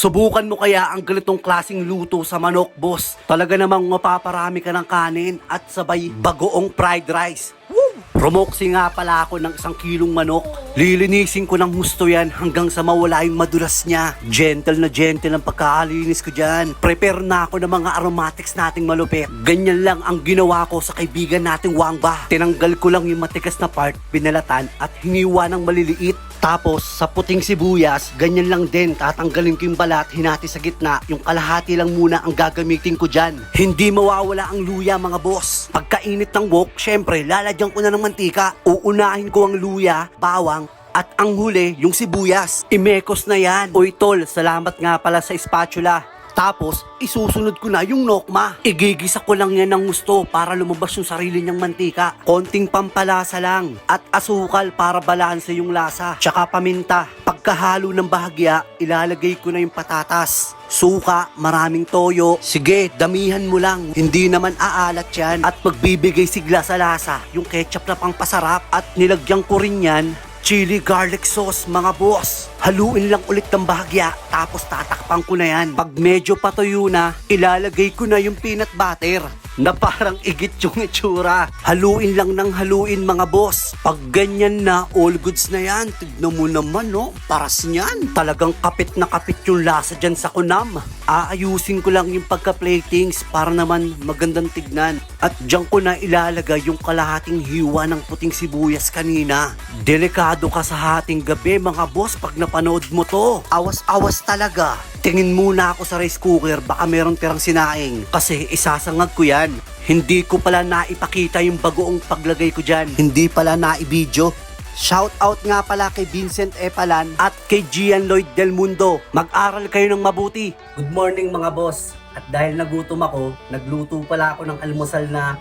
Subukan mo kaya ang ganitong klasing luto sa manok, boss. Talaga namang mapaparami ka ng kanin at sabay bagoong fried rice. Woo! Promoxy nga pala ako ng isang kilong manok. Lilinisin ko ng husto yan hanggang sa mawala yung madulas niya. Gentle na gentle ang pagkakalinis ko dyan. Prepare na ako ng mga aromatics nating malupit. Ganyan lang ang ginawa ko sa kaibigan nating Wangba. Tinanggal ko lang yung matigas na part, binalatan at hiniwa ng maliliit. Tapos, sa puting sibuyas, ganyan lang din. Tatanggalin ko yung balat, hinati sa gitna. Yung kalahati lang muna ang gagamitin ko dyan. Hindi mawawala ang luya, mga boss. Pagkainit ng wok, syempre, lalagyan ko na ng mantika. Uunahin ko ang luya, bawang, at ang huli, yung sibuyas. Imekos na yan. Uy, tol, salamat nga pala sa spatula. Tapos, isusunod ko na yung nokma. Igigisa ko lang yan ng gusto para lumabas yung sarili niyang mantika. Konting pampalasa lang. At asukal para balanse yung lasa. Tsaka paminta. Pagkahalo ng bahagya, ilalagay ko na yung patatas. Suka, maraming toyo. Sige, damihan mo lang. Hindi naman aalat yan. At magbibigay sigla sa lasa. Yung ketchup na pang pasarap. At nilagyan ko rin yan chili garlic sauce mga boss. Haluin lang ulit ng bahagya tapos tatakpan ko na yan. Pag medyo patuyo na, ilalagay ko na yung peanut butter na parang igit yung itsura. Haluin lang ng haluin mga boss. Pag ganyan na, all goods na yan. Tignan mo naman no, paras niyan. Talagang kapit na kapit yung lasa dyan sa kunam. Aayusin ko lang yung pagka-platings para naman magandang tignan. At dyan ko na ilalagay yung kalahating hiwa ng puting sibuyas kanina. Delikado ka sa hating gabi mga boss pag napanood mo to. Awas-awas talaga. Tingin muna ako sa rice cooker baka meron tirang sinaing. Kasi isasangag ko yan. Hindi ko pala naipakita yung bagoong paglagay ko dyan. Hindi pala naibidyo. Shout out nga pala kay Vincent Epalan at kay Gian Lloyd Del Mundo. Mag-aral kayo ng mabuti. Good morning mga boss. At dahil nagutom ako, nagluto pala ako ng almusal na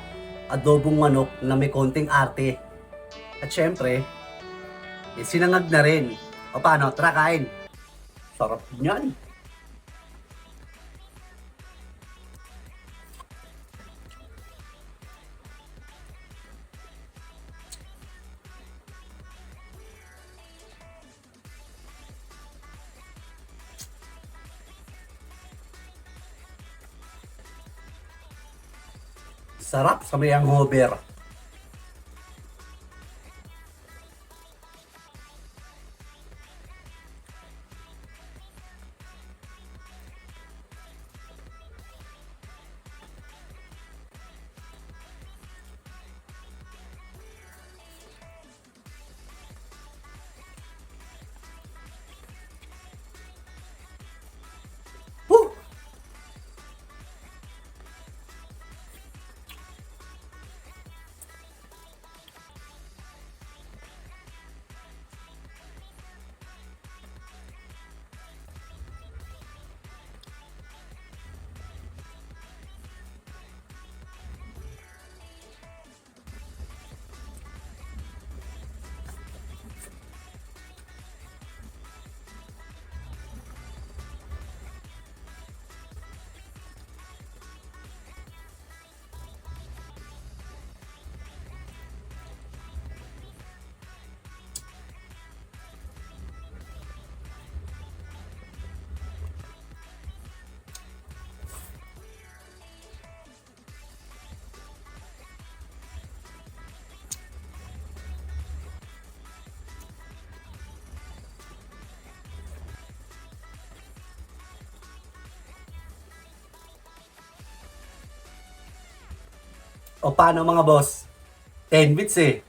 adobong manok na may konting arte. At syempre, eh, sinangag na rin. O paano, tara kain. Sarap niyan. Sarap sa may hangover. O paano mga boss? 10 bits eh.